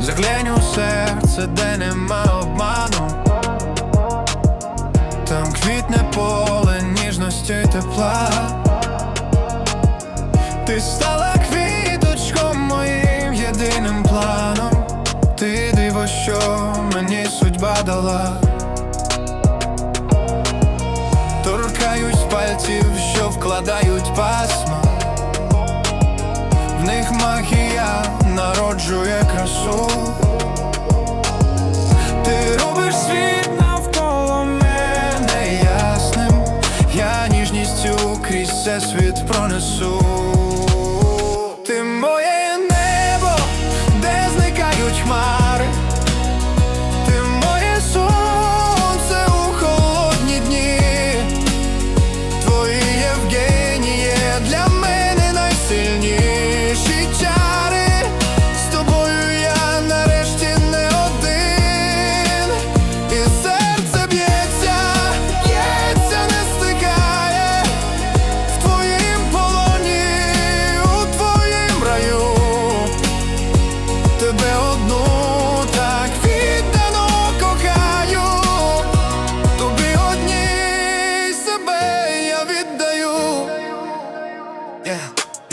Заглянь у серце, де нема обману. Там квітне поле ніжності й тепла. Ти стала квіточком моїм єдиним планом. Ти диво, що мені судьба дала. Торкаюсь пальців, що вкладають пасма. so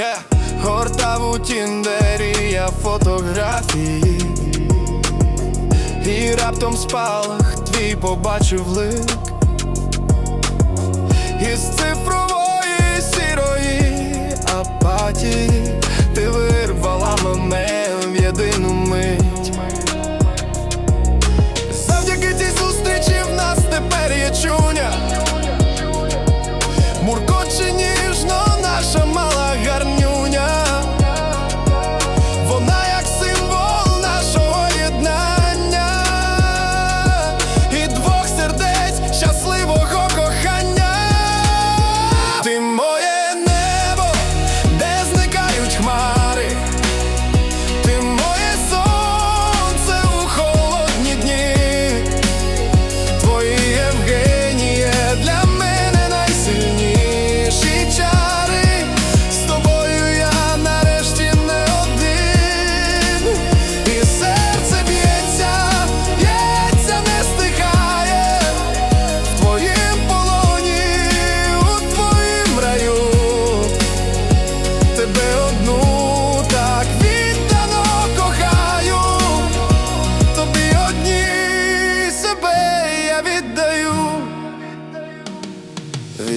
Yeah. Гортав у тіндері я фотографії, і раптом спалах твій побачив лик із цифрової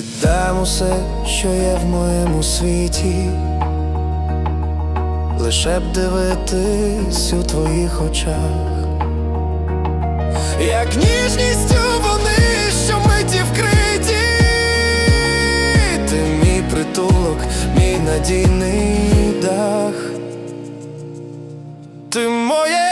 Віддам усе, що є в моєму світі. Лише б дивитись у твоїх очах. Як ніжністю вони, що миті вкриті. Ти мій притулок, мій надійний дах. Ти моє